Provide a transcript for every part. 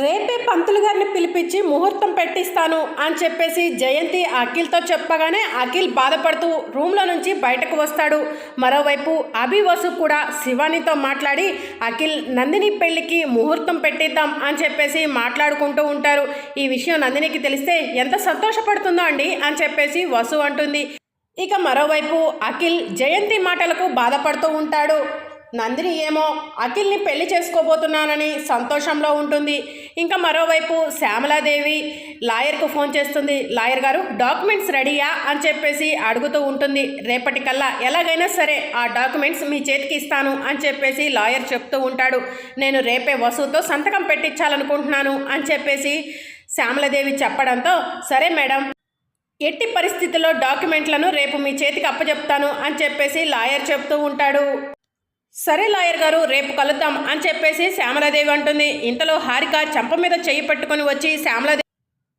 రేపే పంతులు గారిని పిలిపించి ముహూర్తం పెట్టిస్తాను అని చెప్పేసి జయంతి అఖిల్తో చెప్పగానే అఖిల్ బాధపడుతూ రూమ్లో నుంచి బయటకు వస్తాడు. మరోవైపు అభి వసు కూడా శివానితో మాట్లాడి అఖిల్ నందిని పెళ్ళికి ముహూర్తం పెట్టిద్దాం అని చెప్పేసి మాట్లాడుకుంటూ ఉంటారు. ఈ విషయం నందినికి తెలిస్తే ఎంత సంతోషపడుతుందో అండి అని చెప్పేసి వసు అంటుంది. ఇక మరోవైపు అఖిల్ జయంతి మాటలకు బాధపడుతూ ఉంటాడు. నందిని ఏమో అఖిల్ని పెళ్ళి చేసుకోబోతున్నానని సంతోషంలో ఉంటుంది. ఇంకా మరోవైపు శ్యామలాదేవి లాయర్కు ఫోన్ చేస్తుంది. లాయర్ గారు డాక్యుమెంట్స్ రెడీయా? అని చెప్పేసి అడుగుతూ ఉంటుంది. రేపటికల్లా ఎలాగైనా సరే ఆ డాక్యుమెంట్స్ మీ చేతికి ఇస్తాను అని చెప్పేసి లాయర్ చెప్తూ ఉంటాడు. నేను రేపే వసూతో సంతకం పెట్టించాలనుకుంటున్నాను అని చెప్పేసి శ్యామలదేవి చెప్పడంతో సరే మేడం ఎట్టి పరిస్థితుల్లో డాక్యుమెంట్లను రేపు మీ చేతికి అప్పచెప్తాను అని చెప్పేసి లాయర్ చెప్తూ ఉంటాడు. సరే లాయర్ గారు రేపు కలుద్దాం అని చెప్పేసి శ్యామలాదేవి అంటుంది. ఇంతలో హారిక చెంప మీద చెయ్యి పట్టుకొని వచ్చి శ్యామలాదేవి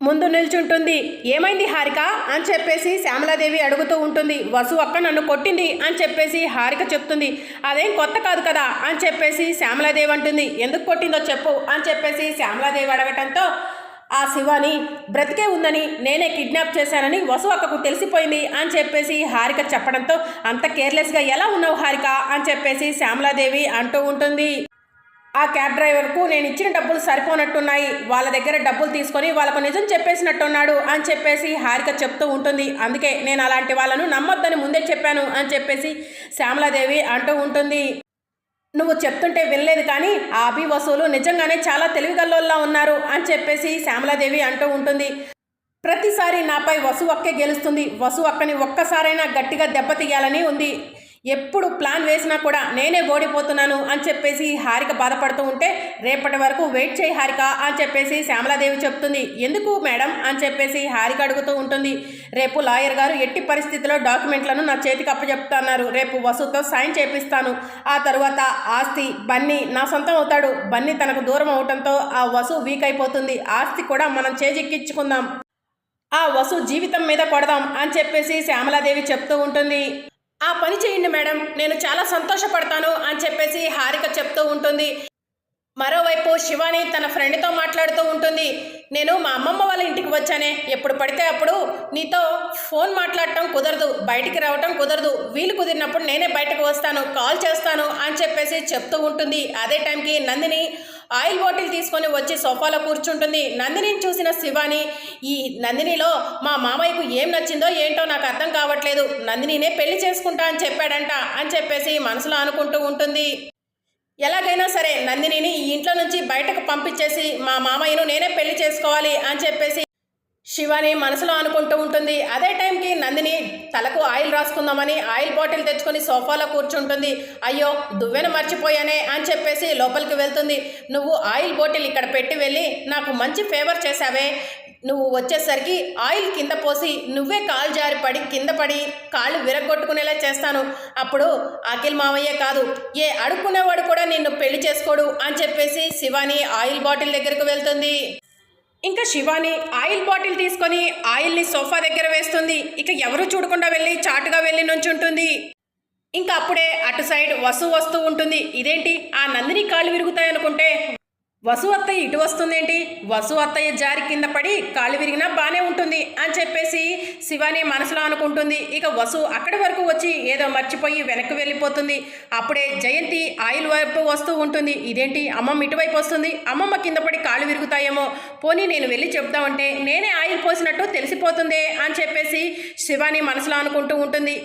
ముందు నిల్చుంటుంది. ఏమైంది హారిక? అని చెప్పేసి శ్యామలాదేవి అడుగుతూ ఉంటుంది. వసు అక్క నన్ను కొట్టింది అని చెప్పేసి హారిక చెప్తుంది. అదేం కొత్త కాదు కదా? అని చెప్పేసి శ్యామలాదేవి అంటుంది. ఎందుకు కొట్టిందో చెప్పు అని చెప్పేసి శ్యామలాదేవి అడగటంతో ఆ శివాని బ్రతికే ఉందని నేనే కిడ్నాప్ చేశానని వసు అక్కకు తెలిసిపోయింది అని చెప్పేసి హారిక చెప్పడంతో అంత కేర్లెస్గా ఎలా ఉన్నావు హారిక? అని చెప్పేసి శ్యామలాదేవి అంటూ ఉంటుంది. ఆ క్యాబ్ డ్రైవర్కు నేను ఇచ్చిన డబ్బులు సరిపోనట్టున్నాయి. వాళ్ళ దగ్గర డబ్బులు తీసుకొని వాళ్ళకు నిజం చెప్పేసినట్టున్నాడు అని చెప్పేసి హారిక చెప్తూ ఉంటుంది. అందుకే నేను అలాంటి వాళ్ళను నమ్మొద్దని ముందే చెప్పాను అని చెప్పేసి శ్యామలాదేవి అంటూ ఉంటుంది. నువ్వు చెప్తుంటే వినలేదు కానీ ఆ అభి వసూలు నిజంగానే చాలా తెలివిగల్లోల్లా ఉన్నారు అని చెప్పేసి శ్యామలాదేవి అంటూ ఉంటుంది. ప్రతిసారి నాపై వసు అక్కే గెలుస్తుంది. వసు అక్కని ఒక్కసారైనా గట్టిగా దెబ్బతీయాలని ఉంది. ఎప్పుడు ప్లాన్ వేసినా కూడా నేనే ఓడిపోతున్నాను అని చెప్పేసి హారిక బాధపడుతూ ఉంటే రేపటి వరకు వెయిట్ చేయి హారిక అని చెప్పేసి శ్యామలాదేవి చెప్తుంది. ఎందుకు మేడం? అని చెప్పేసి హారిక అడుగుతూ ఉంటుంది. రేపు లాయర్ గారు ఎట్టి పరిస్థితిలో డాక్యుమెంట్లను నా చేతికి అప్పచెప్తున్నారు రేపు వసుతో సైన్ చేపిస్తాను. ఆ తరువాత ఆస్తి బన్నీ నా సొంతం అవుతాడు. బన్నీ తనకు దూరం అవటంతో ఆ వసు వీక్ అయిపోతుంది. ఆస్తి కూడా మనం చేజిక్కించుకుందాం ఆ వసు జీవితం మీద కొడదాం అని చెప్పేసి శ్యామలాదేవి చెప్తూ ఉంటుంది. ఆ పని చేయండి మేడం నేను చాలా సంతోషపడతాను అని చెప్పేసి హారిక చెప్తూ ఉంటుంది. మరోవైపు శివాని తన ఫ్రెండ్తో మాట్లాడుతూ ఉంటుంది. నేను మా అమ్మమ్మ వాళ్ళ ఇంటికి వచ్చానే ఎప్పుడు పడితే అప్పుడు నీతో ఫోన్ మాట్లాడటం కుదరదు బయటికి రావటం కుదరదు వీలు కుదిరినప్పుడు నేనే బయటకు వస్తాను కాల్ చేస్తాను అని చెప్పేసి చెప్తూ ఉంటుంది. అదే టైంకి నందిని ఆయిల్ బాటిల్ తీసుకొని వచ్చి సోఫాలో కూర్చుంటుంది. నందినిని చూసిన శివాని ఈ నందినిలో మా మామయ్యకు ఏం నచ్చిందో ఏంటో నాకు అర్థం కావట్లేదు. నందినినే పెళ్ళి చేసుకుంటా అని చెప్పాడంట అని చెప్పేసి మనసులో అనుకుంటూ ఉంటుంది. ఎలాగైనా సరే నందినిని ఈ ఇంట్లో నుంచి బయటకు పంపించేసి మా మామయ్యను నేనే పెళ్ళి చేసుకోవాలి అని చెప్పేసి శివాని మనసులో అనుకుంటూ ఉంటుంది. అదే టైంకి నందిని తలకు ఆయిల్ రాసుకుందామని ఆయిల్ బాటిల్ తెచ్చుకొని సోఫాలో కూర్చుంటుంది. అయ్యో దువ్వెన మర్చిపోయానే అని చెప్పేసి లోపలికి వెళ్తుంది. నువ్వు ఆయిల్ బాటిల్ ఇక్కడ పెట్టి వెళ్ళి నాకు మంచి ఫేవర్ చేశావే. నువ్వు వచ్చేసరికి ఆయిల్ కింద పోసి నువ్వే కాలు జారి పడి కింద పడి కాళ్ళు విరగొట్టుకునేలా చేస్తాను. అప్పుడు అఖిల్ మావయ్య కాదు ఏ అడుక్కునేవాడు కూడా నిన్ను పెళ్ళి చేసుకోడు అని చెప్పేసి శివాని ఆయిల్ బాటిల్ దగ్గరకు వెళ్తుంది. ఇంకా శివాని ఆయిల్ బాటిల్ తీసుకొని ఆయిల్ని సోఫా దగ్గర వేస్తుంది. ఇక ఎవరు చూడకుండా వెళ్ళి చాటుగా వెళ్ళి నుంచుంటుంది. ఇంకా అప్పుడే అటు సైడ్ వసు వస్తూ ఉంటుంది. ఇదేంటి? ఆ నందిని కాళ్ళు విరుగుతాయనుకుంటే వసు అత్తయ్య ఇటు వస్తుందేంటి? వసు అత్తయ్య జారి కింద పడి కాళ్ళు విరిగినా బాగానే ఉంటుంది అని చెప్పేసి శివాని మనసులో అనుకుంటుంది. ఇక వసు అక్కడి వరకు వచ్చి ఏదో మర్చిపోయి వెనక్కి వెళ్ళిపోతుంది. అప్పుడే జయంతి ఆయిల్ వైపు వస్తూ ఉంటుంది. ఇదేంటి? అమ్మమ్మ ఇటువైపు వస్తుంది. అమ్మమ్మ కింద పడి కాళ్ళు విరుగుతాయేమో. పోనీ నేను వెళ్ళి చెప్దామంటే నేనే ఆయిల్ పోసినట్టు తెలిసిపోతుందే అని చెప్పేసి శివాని మనసులో అనుకుంటూ ఉంటుంది.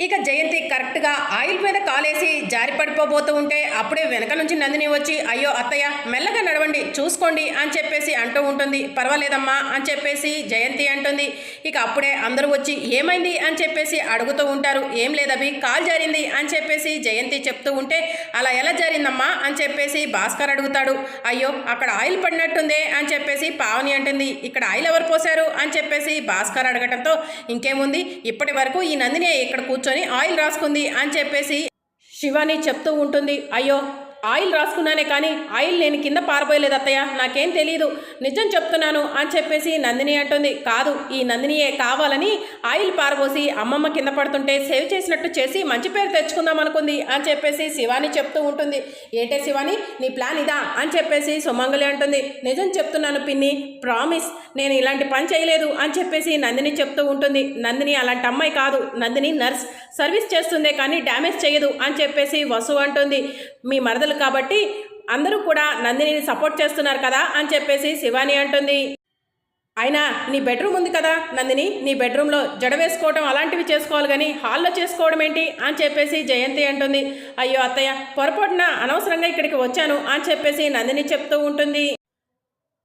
ఇక జయంతి కరెక్ట్గా ఆయిల్ మీద కాలేసి జారి పడిపోబోతూ ఉంటే అప్పుడే వెనక నుంచి నందిని వచ్చి అయ్యో అత్తయ్య మెల్లగా నడవండి చూసుకోండి అని చెప్పేసి అంటూ ఉంటుంది. పర్వాలేదమ్మా అని చెప్పేసి జయంతి అంటుంది. ఇక అప్పుడే అందరూ వచ్చి ఏమైంది? అని చెప్పేసి అడుగుతూ ఉంటారు. ఏం లేదవి కాల్ జారింది అని చెప్పేసి జయంతి చెప్తూ ఉంటే అలా ఎలా జారిందమ్మా? అని చెప్పేసి భాస్కర్ అడుగుతాడు. అయ్యో అక్కడ ఆయిల్ పడినట్టుందే అని చెప్పేసి పావని అంటుంది. ఇక్కడ ఆయిల్ ఎవరు పోశారు? అని చెప్పేసి భాస్కర్ అడగటంతో ఇంకేముంది? ఇప్పటి వరకు ఈ నందిని ఇక్కడ కూర్చొని ఆయిల్ రాసుకుంది అని చెప్పేసి శివాని చెప్తూ ఉంటుంది అయ్యో ఆయిల్ రాసుకున్నానే కానీ ఆయిల్ నేను కింద పారబోయలేదు అత్తయ్య. నాకేం తెలియదు నిజం చెప్తున్నాను అని చెప్పేసి నందిని అంటుంది. కాదు ఈ నందినియే కావాలని ఆయిల్ పారబోసి అమ్మమ్మ కింద పడుతుంటే సేవ్ చేసినట్టు చేసి మంచి పేరు తెచ్చుకుందాం అనుకుంది అని చెప్పేసి శివాని చెప్తూ ఉంటుంది. ఏంటే శివాని? నీ ప్లాన్ ఇదా? అని చెప్పేసి సుమంగలి అంటుంది. నిజం చెప్తున్నాను పిన్ని ప్రామిస్ నేను ఇలాంటి పని చేయలేదు అని చెప్పేసి నందిని చెప్తూ ఉంటుంది. నందిని అలాంటి అమ్మాయి కాదు. నందిని నర్స్. సర్వీస్ చేస్తుందే కానీ డ్యామేజ్ చేయదు అని చెప్పేసి వసు అంటుంది. మీ మరదలు కాబట్టి అందరూ కూడా నందినిని సపోర్ట్ చేస్తున్నారు కదా అని చెప్పేసి శివాని అంటుంది. అయినా నీ బెడ్రూమ్ ఉంది కదా నందిని నీ బెడ్రూమ్లో జడ వేసుకోవడం అలాంటివి చేసుకోవాలి కానీ హాల్లో చేసుకోవడం ఏంటి అని చెప్పేసి జయంతి అంటుంది. అయ్యో అత్తయ్య పొరపాటున అనవసరంగా ఇక్కడికి వచ్చాను అని చెప్పేసి నందిని చెప్తూ ఉంటుంది.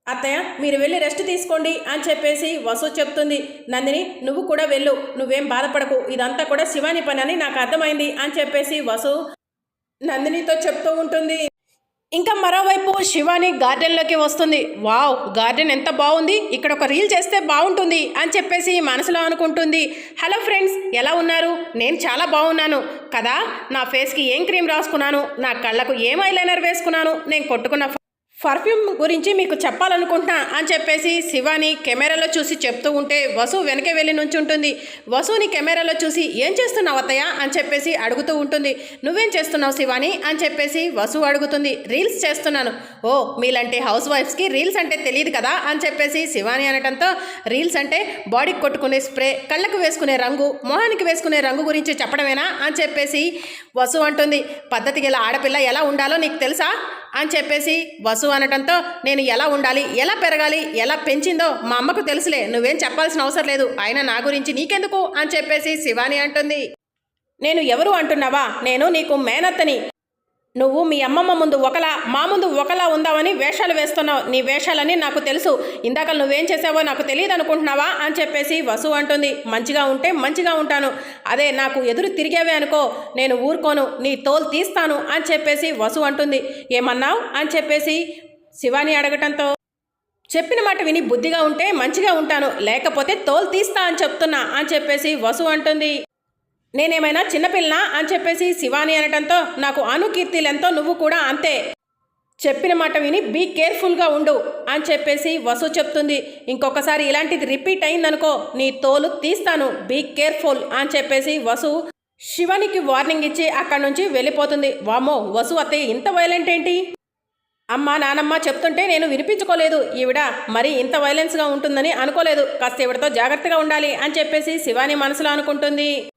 అత్తయ్య మీరు వెళ్ళి రెస్ట్ తీసుకోండి అని చెప్పేసి వసు చెప్తుంది. నందిని నువ్వు కూడా వెళ్ళు నువ్వేం బాధపడకు ఇదంతా కూడా శివాని పని అని నాకు అర్థమైంది అని చెప్పేసి వసు నందినితో చెప్తూ ఉంటుంది. ఇంకా మరోవైపు శివాని గార్డెన్లోకి వస్తుంది. వావ్ గార్డెన్ ఎంత బాగుంది. ఇక్కడ ఒక రీల్ చేస్తే బాగుంటుంది అని చెప్పేసి మనసులో అనుకుంటుంది. హలో ఫ్రెండ్స్ ఎలా ఉన్నారు? నేను చాలా బాగున్నాను. కదా నా ఫేస్కి ఏం క్రీమ్ రాసుకున్నాను? నా కళ్ళకు ఏం ఐలైనర్ వేసుకున్నాను? నేను కొట్టుకున్న పర్ఫ్యూమ్ గురించి మీకు చెప్పాలనుకుంటున్నా అని చెప్పేసి శివాని కెమెరాలో చూసి చెప్తూ ఉంటే వసు వెనకే వెళ్ళి నుంచుంటుంది. వసుని కెమెరాలో చూసి ఏం చేస్తున్నావు అత్తయ్య? అని చెప్పేసి అడుగుతూ ఉంటుంది. నువ్వేం చేస్తున్నావు శివాని? అని చెప్పేసి వసు అడుగుతుంది. రీల్స్ చేస్తున్నాను. ఓ మీలాంటి హౌస్ వైఫ్స్కి రీల్స్ అంటే తెలియదు కదా? అని చెప్పేసి శివాని అనటంతో రీల్స్ అంటే బాడీకి కొట్టుకునే స్ప్రే కళ్ళకు వేసుకునే రంగు మొహానికి వేసుకునే రంగు గురించి చెప్పడమేనా? అని చెప్పేసి వసు అంటుంది. పద్ధతి గల ఆడపిల్ల ఎలా ఉండాలో నీకు తెలుసా? అని చెప్పేసి వసు అనటంతో నేను ఎలా ఉండాలి ఎలా పెరగాలి ఎలా పెంచిందో మా అమ్మకు తెలుసులే నువ్వేం చెప్పాల్సిన అవసరం లేదు అయినా నా గురించి నీకెందుకు? అని చెప్పేసి శివాని అంటుంది. నేను ఎవరు అంటున్నావా? నేను నీకు మేనత్తని నువ్వు మీ అమ్మమ్మ ముందు ఒకలా మా ముందు ఒకలా ఉందావని వేషాలు వేస్తున్నావు. నీ వేషాలని నాకు తెలుసు. ఇందాక నువ్వేం చేసావో నాకు తెలియదు అనుకుంటున్నావా అని చెప్పేసి వసు అంటుంది. మంచిగా ఉంటే మంచిగా ఉంటాను. అదే నాకు ఎదురు తిరిగేవే అనుకో నేను ఊరుకోను నీ తోలు తీస్తాను అని చెప్పేసి వసు అంటుంది. ఏమన్నావు? అని చెప్పేసి శివాని అడగటంతో చెప్పిన మాట విని బుద్ధిగా ఉంటే మంచిగా ఉంటాను లేకపోతే తోలు తీస్తా అని చెప్తున్నా అని చెప్పేసి వసు అంటుంది. నేనేమైనా చిన్నపిల్లనా అని చెప్పేసి శివాని అనటంతో నాకు అనుకీర్తిలెంతో నువ్వు కూడా అంతే. చెప్పిన మాట విని బీ కేర్ఫుల్గా ఉండు అని చెప్పేసి వసు చెప్తుంది. ఇంకొకసారి ఇలాంటిది రిపీట్ అయిందనుకో నీ తోలు తీస్తాను. బీ కేర్ఫుల్ అని చెప్పేసి వసు శివనికి వార్నింగ్ ఇచ్చి అక్కడి నుంచి వెళ్ళిపోతుంది. వామో వసు అత్తయ్య ఇంత వైలెంట్ ఏంటి? అమ్మ నానమ్మ చెప్తుంటే నేను వినిపించుకోలేదు. ఈవిడ మరి ఇంత వైలెన్స్గా ఉంటుందని అనుకోలేదు. కాస్త ఈవిడతో జాగ్రత్తగా ఉండాలి అని చెప్పేసి శివాని మనసులో అనుకుంటుంది.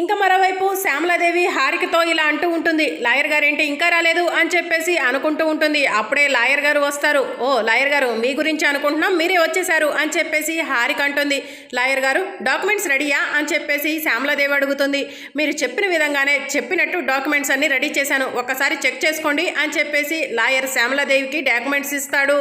ఇంకా మరోవైపు శ్యామలాదేవి హారికతో ఇలా అంటూ ఉంటుంది లాయర్ గారు ఏంటి ఇంకా రాలేదు? అని చెప్పేసి అనుకుంటూ ఉంటుంది. అప్పుడే లాయర్ గారు వస్తారు. ఓ లాయర్ గారు మీ గురించి అనుకుంటున్నాం మీరే వచ్చేసారు అని చెప్పేసి హారిక అంటుంది. లాయర్ గారు డాక్యుమెంట్స్ రెడీయా? అని చెప్పేసి శ్యామలాదేవి అడుగుతుంది. మీరు చెప్పిన విధంగానే చెప్పినట్టు డాక్యుమెంట్స్ అన్ని రెడీ చేశాను. ఒకసారి చెక్ చేసుకోండి అని చెప్పేసి లాయర్ శ్యామలాదేవికి డాక్యుమెంట్స్ ఇస్తాడు.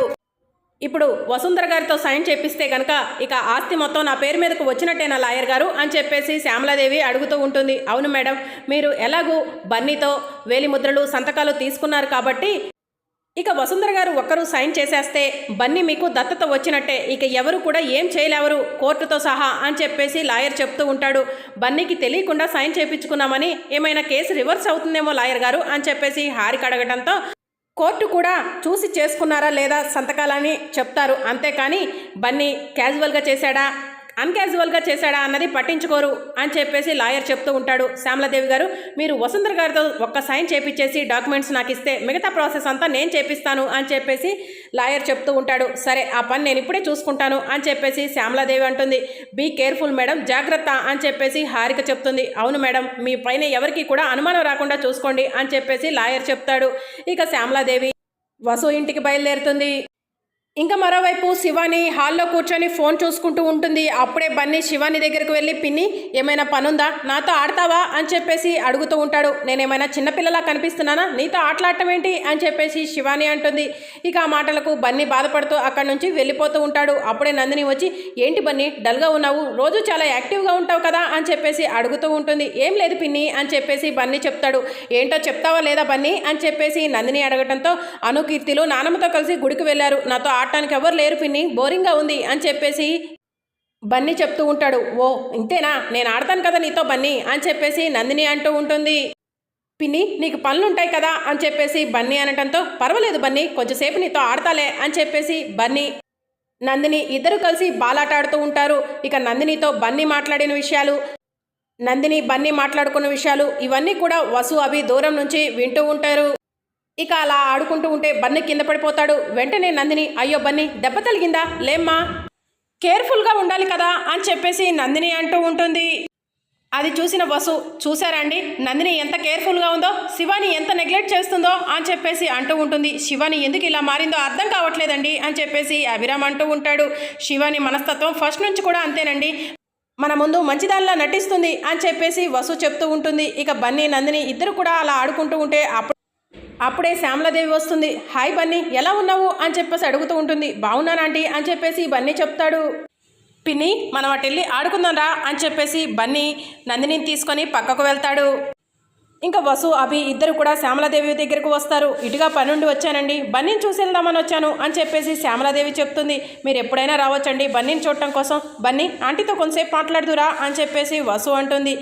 ఇప్పుడు వసుంధర గారితో సైన్ చేపిస్తే కనుక ఇక ఆస్తి మొత్తం నా పేరు మీదకు వచ్చినట్టేనా లాయర్ గారు అని చెప్పేసి శ్యామలాదేవి అడుగుతూ ఉంటుంది. అవును మేడం మీరు ఎలాగూ బన్నీతో వేలిముద్రలు సంతకాలు తీసుకున్నారు కాబట్టి ఇక వసుంధర గారు ఒక్కరు సైన్ చేసేస్తే బన్నీ మీకు దత్తత వచ్చినట్టే. ఇక ఎవరు కూడా ఏం చేయలేవరు కోర్టుతో సహా అని చెప్పేసి లాయర్ చెప్తూ ఉంటాడు. బన్నీకి తెలియకుండా సైన్ చేయించుకున్నామని ఏమైనా కేసు రివర్స్ అవుతుందేమో లాయర్ గారు అని చెప్పేసి హారిక అడగడంతో కోర్టు కూడా చూసి చేసుకున్నారా లేదా సంతకాలని చెప్తారు. అంతేకాని బన్నీ క్యాజువల్గా చేశాడా? అన్కాజువల్గా చేశాడా అన్నది పట్టించుకోరు అని చెప్పేసి లాయర్ చెప్తూ ఉంటాడు. శ్యామలాదేవి గారు మీరు వసుంధర గారితో ఒక్క సైన్ చేపించేసి డాక్యుమెంట్స్ నాకు ఇస్తే మిగతా ప్రాసెస్ అంతా నేను చేపిస్తాను అని చెప్పేసి లాయర్ చెప్తూ ఉంటాడు. సరే ఆ పని నేను ఇప్పుడే చూసుకుంటాను అని చెప్పేసి శ్యామలాదేవి అంటుంది. బీ కేర్ఫుల్ మేడం జాగ్రత్త అని చెప్పేసి హారిక చెప్తుంది. అవును మేడం మీ పైన ఎవరికి కూడా అనుమానం రాకుండా చూసుకోండి అని చెప్పేసి లాయర్ చెప్తాడు. ఇక శ్యామలాదేవి వసు ఇంటికి బయలుదేరుతుంది. ఇంకా మరోవైపు శివాని హాల్లో కూర్చొని ఫోన్ చూసుకుంటూ ఉంటుంది. అప్పుడే బన్నీ శివాని దగ్గరకు వెళ్ళి పిన్ని ఏమైనా పనుందా? నాతో ఆడతావా? అని చెప్పేసి అడుగుతూ ఉంటాడు. నేనేమైనా చిన్నపిల్లలా కనిపిస్తున్నానా? నీతో ఆటలాడటం ఏంటి? అని చెప్పేసి శివాని అంటుంది. ఇక ఆ మాటలకు బన్నీ బాధపడుతూ అక్కడి నుంచి వెళ్ళిపోతూ ఉంటాడు. అప్పుడే నందిని వచ్చి ఏంటి బన్నీ డల్గా ఉన్నావు? రోజు చాలా యాక్టివ్గా ఉంటావు కదా? అని చెప్పేసి అడుగుతూ ఉంటుంది. ఏం లేదు పిన్ని అని చెప్పేసి బన్నీ చెప్తాడు. ఏంటో చెప్తావా లేదా బన్నీ? అని చెప్పేసి నందిని అడగటంతో అనుకీర్తిలో నానమ్మతో కలిసి గుడికి వెళ్ళారు. నాతో ఆడటానికి ఎవరు లేరు పిన్ని. బోరింగ్గా ఉంది అని చెప్పేసి బన్నీ చెప్తూ ఉంటాడు. ఓ ఇంతేనా? నేను ఆడతాను కదా నీతో బన్నీ అని చెప్పేసి నందిని అంటూ ఉంటుంది. పిన్ని నీకు పనులుంటాయి కదా అని చెప్పేసి బన్నీ అనటంతో పర్వాలేదు బన్నీ కొంచెంసేపు నీతో ఆడతాలే అని చెప్పేసి బన్నీ నందిని ఇద్దరు కలిసి బాలాట ఆడుతూ ఉంటారు. ఇక నందినితో బన్నీ మాట్లాడిన విషయాలు నందిని బన్నీ మాట్లాడుకున్న విషయాలు ఇవన్నీ కూడా వసు అవి దూరం నుంచి వింటూ ఉంటారు. ఇక అలా ఆడుకుంటూ ఉంటే బన్నీ కింద పడిపోతాడు. వెంటనే నందిని అయ్యో బన్నీ దెబ్బ తలిగిందా లేమ్మా. కేర్ఫుల్గా ఉండాలి కదా అని చెప్పేసి నందిని అంటూ ఉంటుంది. అది చూసిన వసు చూసారండి నందిని ఎంత కేర్ఫుల్గా ఉందో శివాని ఎంత నెగ్లెక్ట్ చేస్తుందో అని చెప్పేసి అంటూ ఉంటుంది. శివాని ఎందుకు ఇలా మారిందో అర్థం కావట్లేదండి అని చెప్పేసి అభిరామ్ అంటూ ఉంటాడు. శివాని మనస్తత్వం ఫస్ట్ నుంచి కూడా అంతేనండి. మన ముందు మంచిదానిలా నటిస్తుంది అని చెప్పేసి వసు చెప్తూ ఉంటుంది. ఇక బన్నీ నందిని ఇద్దరు కూడా అలా ఆడుకుంటూ ఉంటే అప్పుడు అప్పుడే శ్యామలాదేవి వస్తుంది. హాయ్ బన్నీ ఎలా ఉన్నావు? అని చెప్పేసి అడుగుతూ ఉంటుంది. బాగున్నానంటీ అని చెప్పేసి బన్నీ చెప్తాడు. పిన్ని మనం అటు వెళ్ళి అని చెప్పేసి బన్నీ నందినిని తీసుకొని పక్కకు వెళ్తాడు. ఇంకా వసు అభి ఇద్దరు కూడా శ్యామలాదేవి దగ్గరకు వస్తారు. ఇటుగా పనుండి వచ్చానండి. బన్నీని చూసి వెళ్దామని వచ్చాను అని చెప్పేసి శ్యామలాదేవి చెప్తుంది. మీరు ఎప్పుడైనా రావచ్చండి బన్నీని చూడటం కోసం. బన్నీ ఆంటీతో కొంతసేపు మాట్లాడుదురా అని చెప్పేసి వసు అంటుంది.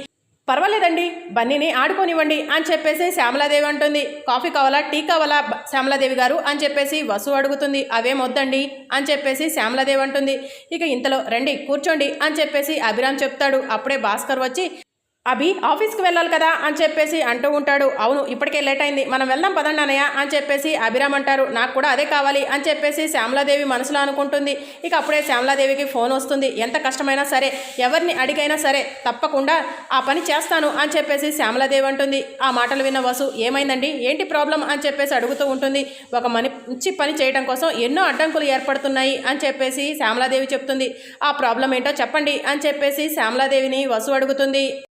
పర్వాలేదండి బన్నీని ఆడుకోనివ్వండి అని చెప్పేసి శ్యామలాదేవి అంటుంది. కాఫీ కావాలా టీ కావాలా శ్యామలాదేవి గారు అని చెప్పేసి వసు అడుగుతుంది. అవేం వద్దండి? అని చెప్పేసి శ్యామలాదేవి అంటుంది. ఇక ఇంతలో రండి కూర్చోండి అని చెప్పేసి అభిరామ్ చెప్తాడు. అప్పుడే భాస్కర్ వచ్చి అభి ఆఫీస్కి వెళ్ళాలి కదా అని చెప్పేసి అంటూ ఉంటాడు. అవును ఇప్పటికే లేట్ అయింది. మనం వెళ్దాం పదండి అన్నయ్య అని చెప్పేసి అభిరామ్ అంటారు. నాకు కూడా అదే కావాలి అని చెప్పేసి శ్యామలాదేవి మనసులో అనుకుంటుంది. ఇక అప్పుడే శ్యామలాదేవికి ఫోన్ వస్తుంది. ఎంత కష్టమైనా సరే ఎవరిని అడిగైనా సరే తప్పకుండా ఆ పని చేస్తాను అని చెప్పేసి శ్యామలాదేవి అంటుంది. ఆ మాటలు విన్న వసు ఏమైందండి? ఏంటి ప్రాబ్లం? అని చెప్పేసి అడుగుతూ ఉంటుంది. ఒక మంచి పని చేయడం కోసం ఎన్నో అడ్డంకులు ఏర్పడుతున్నాయి అని చెప్పేసి శ్యామలాదేవి చెప్తుంది. ఆ ప్రాబ్లం ఏంటో చెప్పండి అని చెప్పేసి శ్యామలాదేవిని వసు అడుగుతుంది.